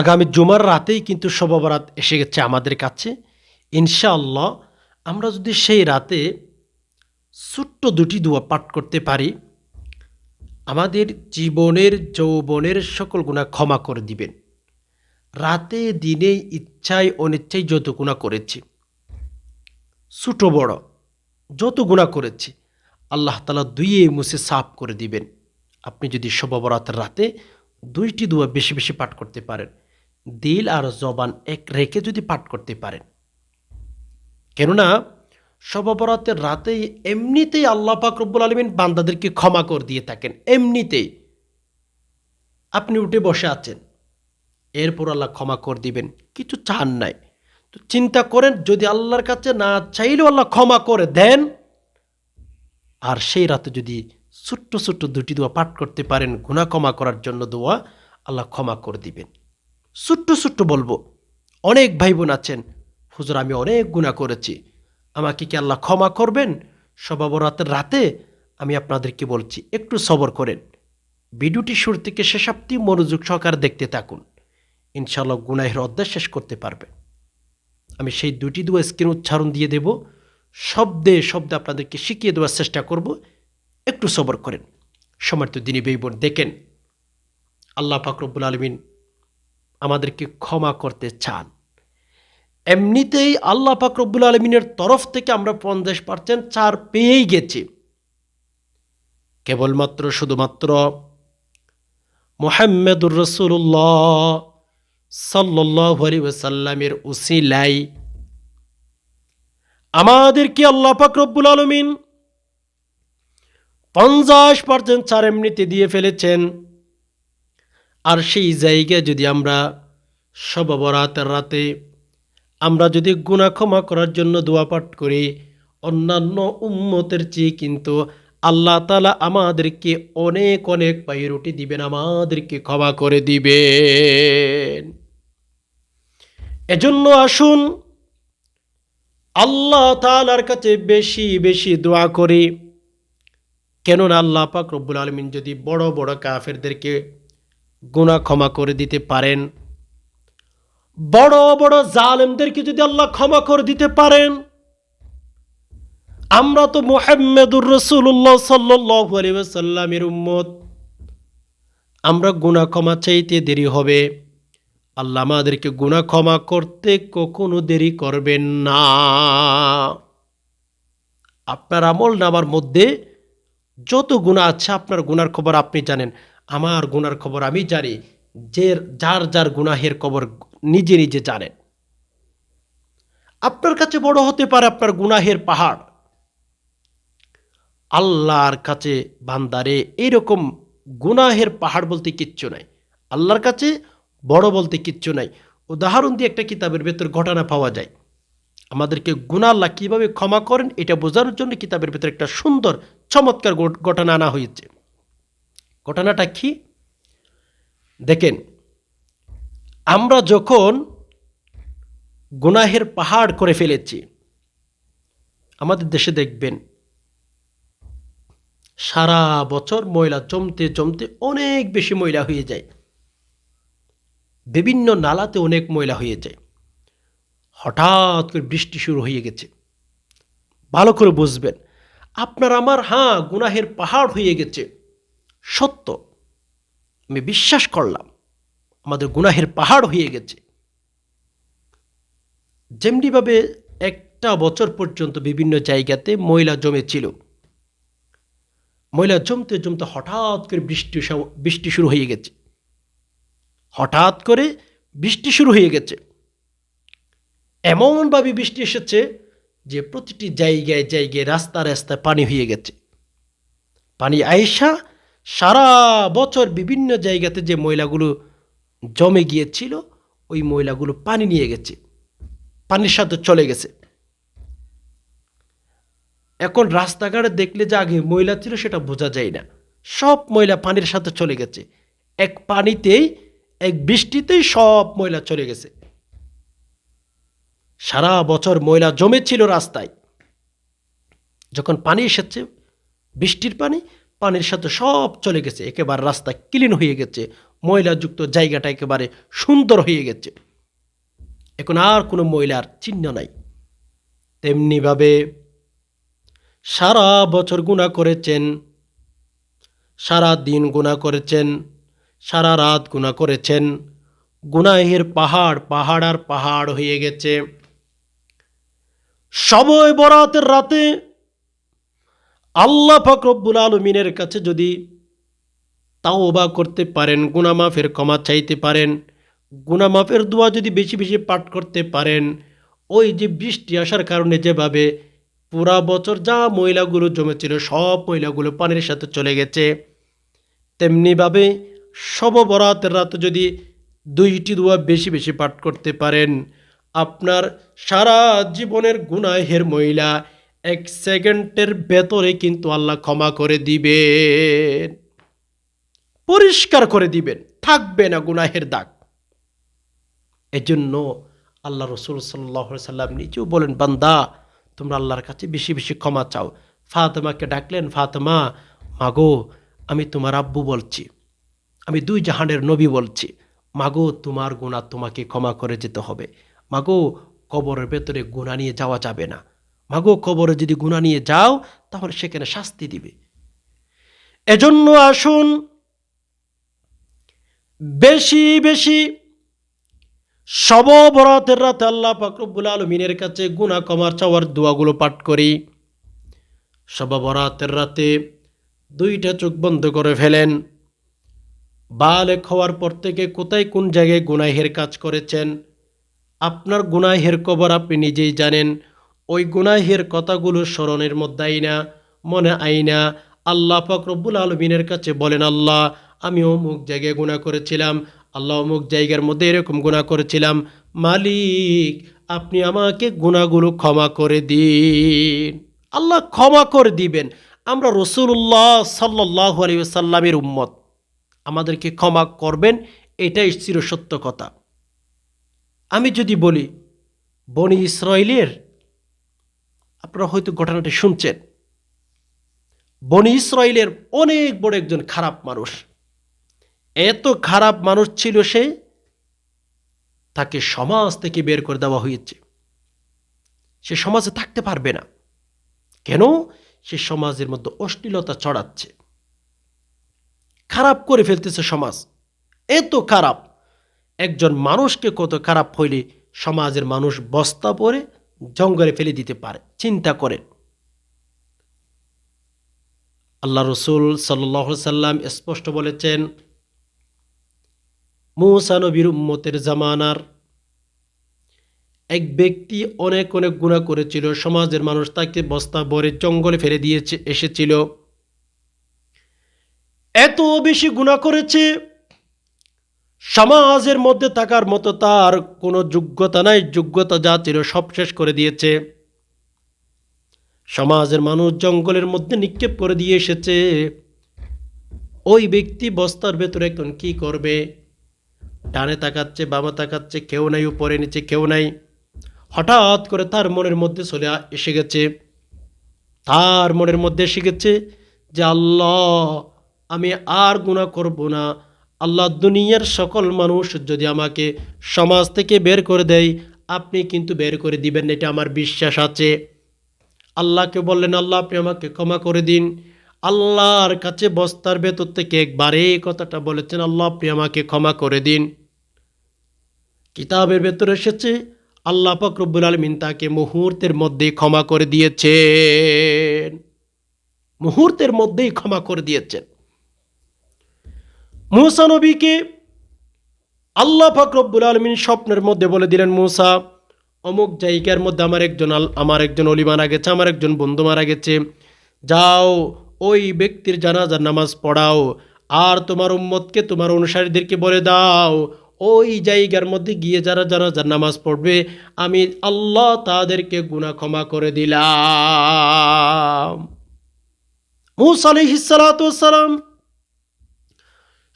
আগামী জুমার রাতেই কিন্তু শববরাত এসে গেছে আমাদের কাছে। ইনশাআল্লাহ আমরা যদি সেই রাতে ছোট্ট দুটি দোয়া পাঠ করতে পারি, আমাদের জীবনের, যৌবনের সকল গুণা ক্ষমা করে দিবেন। রাতে, দিনে ইচ্ছায়, অনিচ্ছায় যত গুণা করেছি, ছোট বড় যত গুণা করেছি, আল্লাহ তালা দুইয়ে মুছে সাফ করে দিবেন। আপনি যদি শববরাতের রাতে দুইটি দোয়া বেশি বেশি পাঠ করতে পারেন দিল আর জবান এক রেখে যদি পাঠ করতে পারেন। কেননা শববরাতের রাতেই এমনিতেই আল্লাহ পাক রব্বুল আলমিন বান্দাদেরকে ক্ষমা করে দিয়ে থাকেন, এমনিতেই। আপনি উঠে বসে আছেন, এরপর আল্লাহ ক্ষমা করে দিবেন, কিছু চান নাই। তো চিন্তা করেন, যদি আল্লাহর কাছে না চাইলেও আল্লাহ ক্ষমা করে দেন, আর সেই রাতে যদি ছোট্ট ছোট্ট দুটি দোয়া পাঠ করতে পারেন গুণা ক্ষমা করার জন্য দোয়া, আল্লাহ ক্ষমা করে দিবেন। ছোট্ট ছোট্ট বলব। অনেক ভাই বোন আছেন, হুজুর, আমি অনেক গুণা করেছি। আমাকে কি আল্লাহ ক্ষমা করবেন? সবাবরাতের রাতে আমি আপনাদেরকে বলছি, একটু সবর করেন। ভিডিওটি শুরু থেকে শেষ অব্দি মনোযোগ সহকার দেখতে থাকুন। ইনশাআল্লাহ গুনাহের অধ্যায় শেষ করতে পারবেন আমি সেই দুটি দোয়া স্ক্রিন উচ্চারণ দিয়ে দেব। শব্দে শব্দে আপনাদেরকে শিখিয়ে দেওয়ার চেষ্টা করব। একটু সবর করেন। সমর্থ দিনী বেই বোন দেখেন, আল্লাহ ফাকরবুল আলমিন আমাদেরকে ক্ষমা করতে চান। এমনিতেই আল্লাহ ফাকরবুল আলমিনের তরফ থেকে আমরা পঞ্চাশ পার্সেন্ট ছাড় পেয়েই গেছি। কেবলমাত্র শুধুমাত্র মোহাম্মদুর রসুল্লাহ সাল্লাহ আলী ওসাল্লামের উসিলাই আমাদেরকে আল্লাহ পাক রব্বুল আলমিন পঞ্চাশ পার্সেন্ট ছাড় এমনিতে দিয়ে ফেলেছেন। আর সেই জায়গায় যদি আমরা সবরাতের রাতে আমরা যদি গুণা ক্ষমা করার জন্য দোয়া পাঠ করি, অন্যান্য উম্মতের চেয়ে কিন্তু আল্লাহ তালা আমাদেরকে অনেক অনেক পায়ে পাইরুটি দিবেন, আমাদেরকে ক্ষমা করে দিবেন। এজন্য আসুন আল্লাহ তালার কাছে বেশি বেশি দোয়া করি। কেননা আল্লাহ পাক রব্বুল আলমিন যদি বড় বড় কাফেরদেরকে গুণা ক্ষমা করে দিতে পারেন। বড় বড় জালেমদেরকে যদি আল্লাহ ক্ষমা করে দিতে পারেন, আমরা তো মোহাম্মদুর রসুল্লাহ সাল্লাহ আলিবাসাল্লামের উম্মত। আমরা গুণা ক্ষমা চাইতে দেরি হবে। আল্লাহ আমাদেরকে গুণা ক্ষমা করতে কখনো দেরি করবেন না। আপনার আমল নামার মধ্যে যত গুণা আছে, আপনার গুনার খবর আপনি জানেন। আমার গুনার খবর আমি জানি, যে যার যার গুনাহের খবর নিজে নিজে জানেন। আপনার কাছে বড় হতে পারে আপনার গুনাহের পাহাড়। আল্লাহর কাছে বান্দারে এইরকম গুনাহের পাহাড় বলতে কিচ্ছু নাই। আল্লাহর কাছে বড় বলতে কিচ্ছু নাই। উদাহরণ দিয়ে একটা কিতাবের ভেতর ঘটনা পাওয়া যায়। আমাদেরকে গুণা আল্লাহ কীভাবে ক্ষমা করেন, এটা বোঝানোর জন্য কিতাবের ভেতরে একটা সুন্দর, চমৎকার ঘটনা আনা হয়েছে। ঘটনাটা কি? দেখেন, আমরা যখন গুনাহের পাহাড় করে ফেলেছি, আমাদের দেশে দেখবেন, সারা বছর ময়লা জমতে জমতে অনেক বেশি ময়লা হয়ে যায়। বিভিন্ন নালাতে অনেক ময়লা হয়ে যায়। হঠাৎ করে বৃষ্টি শুরু হয়ে গেছে। ভালো করে বুঝবেন, আপনার আমার হাঁ গুনাহের পাহাড় হয়ে গেছে। সত্য। আমি বিশ্বাস করলাম, আমাদের গুনাহের পাহাড় হয়ে গেছে। যেমনিভাবে একটা বছর পর্যন্ত বিভিন্ন জায়গাতে ময়লা জমেছিল। ময়লা জমতে জমতে হঠাৎ করে বৃষ্টি বৃষ্টি শুরু হয়ে গেছে। হঠাৎ করে বৃষ্টি শুরু হয়ে গেছে। এমনভাবে বৃষ্টি এসেছে যে প্রতিটি জায়গায় জায়গায় রাস্তা রাস্তায় পানি হয়ে গেছে। পানি আয়সা সারা বছর বিভিন্ন জায়গাতে যে ময়লাগুলো জমে গিয়েছিল, ওই ময়লাগুলো পানি নিয়ে গেছে। পানির সাথে চলে গেছে। এখন রাস্তাঘাটে দেখলে যে আগে ময়লা ছিল সেটা বোঝা যায় না। সব ময়লা পানির সাথে চলে গেছে। এক পানিতেই, এক বৃষ্টিতেই সব ময়লা চলে গেছে। সারা বছর ময়লা জমেছিল রাস্তায়। যখন পানি এসেছে, বৃষ্টির পানি পানির সাথে সব চলে গেছে, একেবারে রাস্তা ক্লিন হয়ে গেছে, ময়লাযুক্ত জায়গাটা একেবারে সুন্দর হয়ে গেছে। এখন আর কোনো ময়লার চিহ্ন নাই। তেমনিভাবে সারা বছর গুণা করেছেন, সারা দিন গুণা করেছেন, সারা রাত গুণা করেছেন, গুনাহের পাহাড় পাহাড় আর পাহাড় হয়ে গেছে। সবই বরাতের রাতে আল্লাহ ফকরব্বুল আলমিনের কাছে যদি তাও তাওবা করতে পারেন, গুনামাফের ক্ষমা চাইতে পারেন, গুনামাফের দোয়া যদি বেশি বেশি পাঠ করতে পারেন, ওই যে বৃষ্টি আসার কারণে যেভাবে পুরা বছর যা ময়লাগুলো জমেছিল, সব ময়লাগুলো পানির সাথে চলে গেছে, তেমনিভাবে সব বরাতের রাতে যদি দুইটি দোয়া বেশি বেশি পাঠ করতে পারেন, আপনার সারা জীবনের গুনাহের মহিলা এক সেকেন্ডের ভেতরে কিন্তু আল্লাহ ক্ষমা করে দিবেন। পরিষ্কার করে দিবেন। থাকবে না গুনাহের দাগ। এজন্য আল্লাহ রসুল সাল্লাহ সাল্লাম নিজেও বলেন, বান্দা, তোমরা আল্লাহর কাছে বেশি বেশি ক্ষমা চাও। ফাতেমাকে ডাকলেন, ফাতেমা, মাগো, আমি তোমার আব্বু বলছি। আমি দুই জাহানের নবী বলছি। মাগো, তোমার গুণা তোমাকে ক্ষমা করে যেতে হবে। মাগো, কবরের ভেতরে গুণা নিয়ে যাওয়া যাবে না। মাগো কবরে যদি গুণা নিয়ে যাও, তাহলে সেখানে শাস্তি দিবে। এজন্য আসুন, বেশি বেশি সব বরাতের রাতে আল্লাহ পাকরবুল আলমিনের কাছে গুণা কমার চাওয়ার দোয়াগুলো পাঠ করি। সব বরাতের রাতে দুইটা চোখ বন্ধ করে ফেলেন। বালেক হওয়ার পর থেকে কোথায় কোন জায়গায় গুনাহের কাজ করেছেন? আপনার গুনাহের কবর আপনি নিজেই জানেন। ওই গুনাহের কথাগুলো স্মরণের মধ্যে আইনা, মনে আইনা। আল্লাহ ফকরবুল আলমিনের কাছে বলেন, আল্লাহ, আমি অমুক জায়গায় গুণা করেছিলাম। আল্লাহ অমুক জায়গার মধ্যে এরকম গুণা করেছিলাম। মালিক, আপনি আমাকে গুণাগুলো ক্ষমা করে দিন। আল্লাহ ক্ষমা করে দিবেন। আমরা রসুল্লাহ সাল্লাহ আলী সাল্লামের উম্মত। আমাদেরকে ক্ষমা করবেন, এটাই চিরসত্য কথা। আমি যদি বলি, বনি ইসরায়েলের আপনারা হয়তো ঘটনাটি শুনছেন। বনি ইসরায়েলের অনেক বড় একজন খারাপ মানুষ। এত খারাপ মানুষ ছিল সে, তাকে সমাজ থেকে বের করে দেওয়া হয়েছে। সে সমাজে থাকতে পারবে না। কেন? সে সমাজের মধ্যে অশ্লীলতা চড়াচ্ছে খারাপ করে ফেলতেছে সমাজ। এত খারাপ। একজন মানুষকে কত খারাপ হইলে সমাজের মানুষ বস্তা পরে জঙ্গলে ফেলে দিতে পারে। চিন্তা করেন। আল্লাহ রসুল সাল্লাম স্পষ্ট বলেছেন, মৌসা নবীর উম্মতের জামানার এক ব্যক্তি অনেক অনেক গুণা করেছিল। সমাজের মানুষ তাকে বস্তা ভরে জঙ্গলে ফেলে দিয়েছে, এসেছিল। এত বেশি গুণা করেছে সমাজের মধ্যে থাকার মতো তার কোনো যোগ্যতা নাই, যোগ্যতা যা ছিল সব শেষ করে দিয়েছে। সমাজের মানুষ জঙ্গলের মধ্যে নিক্ষেপ করে দিয়ে এসেছে। ওই ব্যক্তি বস্তার ভেতরে এখন কি করবে? ডানে তাকাচ্ছে, বামা তাকাচ্ছে, কেউ নাই, উপরে নিচে কেউ নাই। হঠাৎ করে তার মনের মধ্যে চলে এসে গেছে। তার মনের মধ্যে এসে গেছে যে, আল্লাহ, আমি আর গুণা করব না। আল্লাহ দুনিয়ার সকল মানুষ যদি আমাকে সমাজ থেকে বের করে দেয়, আপনি কিন্তু বের করে দিবেন এটা আমার বিশ্বাস আছে। আল্লাহকে বললেন, আল্লাহ, আপনি আমাকে ক্ষমা করে দিন। আল্লাহর কাছে বস্তার ভেতর থেকে একবারে এই কথাটা বলেছেন, আল্লাহ, আপনি আমাকে ক্ষমা করে দিন। কিতাবের ভেতরে এসেছে, আল্লাহ ফকরবুল আলমিন তাকে মুহূর্তের মধ্যেই ক্ষমা করে দিয়েছেন। মুহূর্তের মধ্যেই ক্ষমা করে দিয়েছেন। মুসা নবীকে আল্লাহ ফকরবুল আলমিন স্বপ্নের মধ্যে বলে দিলেন, মুসা, অমুক জায়গার মধ্যে আমার একজন আমার একজন অলি মারা গেছে, আমার একজন বন্ধু মারা গেছে। যাও, ওই ব্যক্তির জানাজার নামাজ পড়াও, আর তোমার উম্মতকে, তোমার অনুসারীদেরকে বলে দাও, ওই জায়গার মধ্যে গিয়ে যারা জানাজার নামাজ পড়বে, আমি আল্লাহ তাদেরকে গুনাহ ক্ষমা করে দিলাম। মুসা আলহিসালাম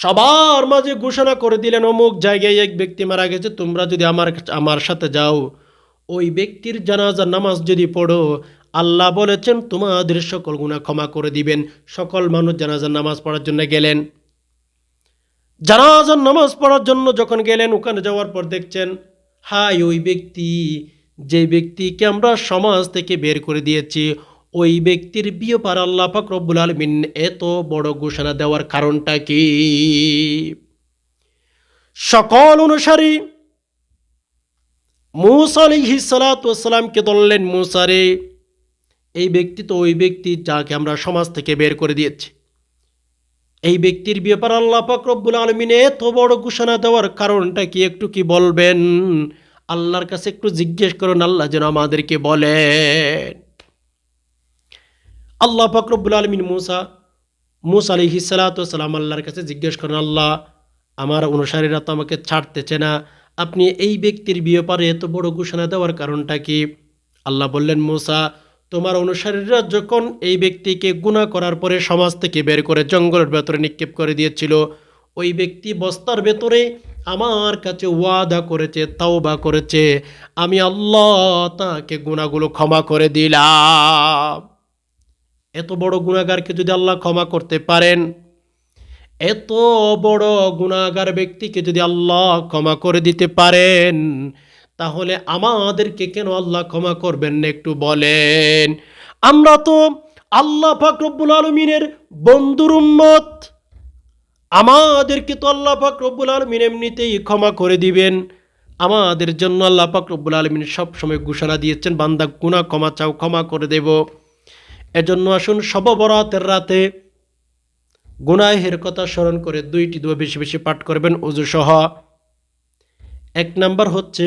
সবার মাঝে ঘোষণা করে দিলেন, অমুক জায়গায় এক ব্যক্তি মারা গেছে, তোমরা যদি আমার আমার সাথে যাও। ওই ব্যক্তির জানাজার নামাজ যদি পড়ো, আল্লাহ বলেছেন, তোমাদের সকল গুণা ক্ষমা করে দিবেন। সকল মানুষ জানাজার নামাজ পড়ার জন্য গেলেন। জানাজার নামাজ পড়ার জন্য যখন গেলেন, ওখানে যাওয়ার পর দেখছেন হাই ওই ব্যক্তি, যে ব্যক্তিকে আমরা সমাজ থেকে বের করে দিয়েছি ওই ব্যক্তির বিয়ে পার আল্লাহ পাক রব্বুল আলমিন এত বড় ঘোষণা দেওয়ার কারণটা কি? সকল অনুসারী মুসা আলিহি সালাতামকে বললেন মুসারে এই ব্যক্তি তো ওই ব্যক্তি যাকে আমরা সমাজ থেকে বের করে দিয়েছি। এই ব্যক্তির ব্যাপার আল্লাহ রব্বুল আলমিন এত বড় ঘোষণা দেওয়ার কারণটা কি একটু কি বলবেন? আল্লাহর কাছে একটু জিজ্ঞেস করুন, আল্লাহ যেন আমাদেরকে বলেন। আল্লাহ পাক রব্বুল আলমিন মুসা মুসা আলি হিসালাতাম আল্লাহর কাছে জিজ্ঞেস করেন, আল্লাহ, আমার অনুসারীরা তো আমাকে ছাড়তেছে না। আপনি এই ব্যক্তির ব্যাপারে এত বড় ঘোষণা দেওয়ার কারণটা কি? আল্লাহ বললেন, মুসা, তোমার অনুসারীরা যখন এই ব্যক্তিকে গুণা করার পরে সমাজ থেকে বের করে জঙ্গলের ভেতরে নিক্ষেপ করে দিয়েছিল, ওই ব্যক্তি বস্তার ভেতরে আমার কাছে ওয়াদা করেছে, তাওবা করেছে। আমি আল্লাহ তাকে গুণাগুলো ক্ষমা করে দিলাম। এত বড় গুণাগারকে যদি আল্লাহ ক্ষমা করতে পারেন, এত বড় গুণাগার ব্যক্তিকে যদি আল্লাহ ক্ষমা করে দিতে পারেন, তাহলে আমাদেরকে কেন আল্লাহ ক্ষমা করবেন না একটু বলেন? আমরা তো আল্লাহ ফাকরব্বুল আলমিনের বন্ধুর উম্মত। আমাদেরকে তো আল্লাহ ফাকরব্বুল আলমিন এমনিতেই ক্ষমা করে দিবেন। আমাদের জন্য আল্লাহ ফাকরব্বুল আলমিন সবসময় ঘোষণা দিয়েছেন, বান্দা গুণা ক্ষমা চাও, ক্ষমা করে দেব। এজন্য আসুন সববরাতের রাতে গুনাহের কথা স্মরণ করে দুইটি দোয়া বেশি বেশি পাঠ করবেন উজু সহ। এক নাম্বার হচ্ছে,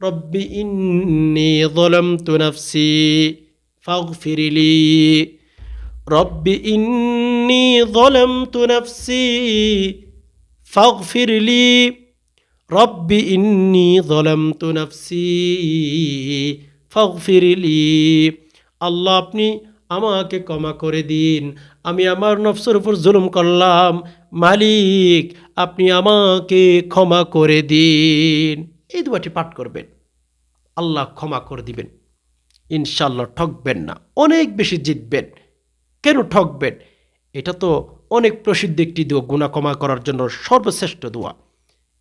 রব্বি ইন্নি যলামতু নাফসি ফাগফিরলি রব্বি ইন্নি যলামতু নাফসি ফাগফিরলি রব্বি ইন্নি যলামতু নাফসি ফাগফিরলি আল্লাহ, আপনি আমাকে ক্ষমা করে দিন। আমি আমার নফসের উপর জুলুম করলাম। মালিক, আপনি আমাকে ক্ষমা করে দিন। এই দুটি পাঠ করবেন। আল্লাহ ক্ষমা করে দিবেন। ইনশাল্লাহ ঠকবেন না। অনেক বেশি জিতবেন। কেন ঠকবেন? এটা তো অনেক প্রসিদ্ধ একটি দোয়া গুণা ক্ষমা করার জন্য সর্বশ্রেষ্ঠ দোয়া।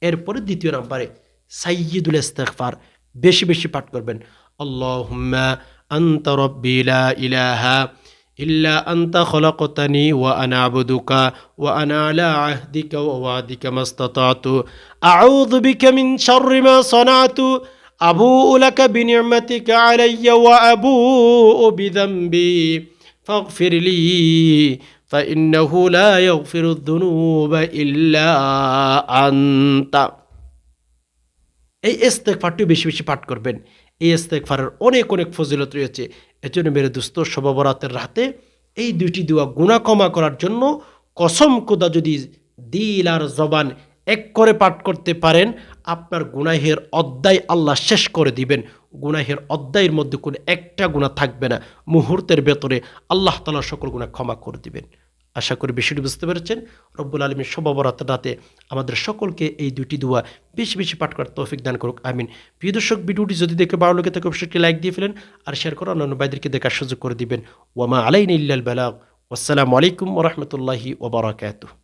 এরপরে দ্বিতীয় নাম্বারে সাইয়দুল ইস্তেগফার। বেশি বেশি পাঠ করবেন। আল্লাহুম্মা আনতা রব্বি লা ইলাহা ইল্লা আনতা খলাকতানি ওয়া আনা আবুদুকা ওয়া আনা আলা আহদিকা ওয়া ওয়াদিকা মাস্তাতাতু আউযু বিকা মিন শাররি মা সানাতু আবুউ লাকা বিনি'মাতিকা আলাইয়া ওয়া আবুউ বিযামবি ফাগফির লি فإنه لا يغفر الذنوب إلا أنت এই ইস্তেকফারটি বেশি বেশি পাঠ করবেন এই ইস্তেকফারের অনেক অনেক ফজিলত রয়েছে। এজন্য মেরে দুস্থ সবাবরাতের রাতে এই দুইটি দোয়া গুণা ক্ষমা করার জন্য কসম কোদা যদি দিল আর জবান এক করে পাঠ করতে পারেন, আপনার গুনাহের অধ্যায় আল্লাহ শেষ করে দিবেন। গুনাহের অধ্যায়ের মধ্যে কোনো একটা গুণা থাকবে না। মুহূর্তের ভেতরে আল্লাহ তালা সকল গুণা ক্ষমা করে দিবেন। আশা করি বিষয়টি বুঝতে পেরেছেন। রব্বুল আলমীর সবাবরাত রাতে আমাদের সকলকে এই দুটি দোয়া বেশি বেশি পাঠ করার তৌফিক দান করুক, আমিন। প্রিয় দর্শক, ভিডিওটি যদি দেখে ভালো লাগে তাকে অবশ্যই লাইক দিয়ে ফেলেন আর শেয়ার করে অন্যান্য বাইদেরকে দেখার সুযোগ করে দিবেন। ওয়ামা আলাইন ইল্লাল বালাগ। আসসালামু আলাইকুম ওরহমতুল্লাহি ওবরাকাতুহ